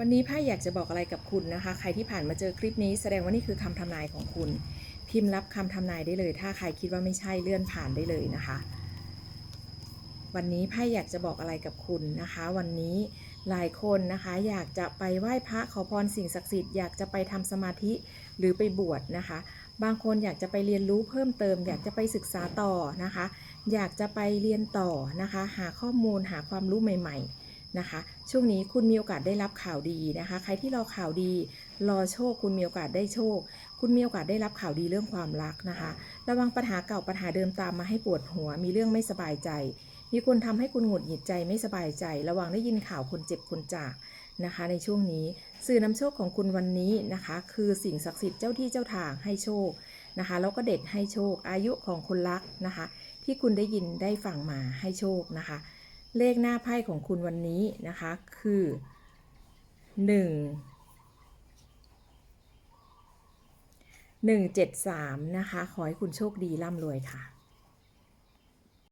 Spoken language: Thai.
วันนี้ไพ่อยากจะบอกอะไรกับคุณนะคะ ใครที่ผ่านมาเจอคลิปนี้แสดงว่านี่คือคำทำนายของคุณ พิมพ์รับคำทำนายได้เลย ถ้าใครคิดว่าไม่ใช่เลื่อนผ่านได้เลยนะคะ วันนี้ไพ่อยากจะบอกอะไรกับคุณนะคะ วันนี้หลายคนนะคะ อยากจะไปไหว้พระขอพรสิ่งศักดิ์สิทธิ์อยากจะไปทำสมาธิหรือไปบวชนะคะ บางคนอยากจะไปเรียนรู้เพิ่มเติม อยากจะไปศึกษาต่อนะคะ อยากจะไปเรียนต่อนะคะ หาข้อมูลหาความรู้ใหม่ ๆ นะคะ ช่วงนี้คุณมีโอกาสได้รับข่าวดีนะคะ ใครที่รอข่าวดี รอโชค คุณมีโอกาสได้โชค คุณมีโอกาสได้รับข่าวดีเรื่องความรักนะคะ ระวังปัญหาเก่าปัญหาเดิมตามมาให้ปวดหัว มีเรื่องไม่สบายใจ มีคนทำให้คุณหงุดหงิดใจไม่สบายใจ ระวังได้ยินข่าวคนเจ็บคนจากนะคะ ในช่วงนี้สื่อนำโชคของคุณวันนี้นะคะ คือสิ่งศักดิ์สิทธิ์เจ้าที่เจ้าทางให้โชคนะคะแล้วก็เด็กให้โชคอายุของคนรักนะคะ ที่คุณได้ยินได้ฟังมาให้โชคนะคะ เลขหน้าไพ่ของคุณวันนี้นะคะคือหนึ่งหนึ่งเจ็ดสามนะคะ ขอให้คุณโชคดีร่ำรวยค่ะ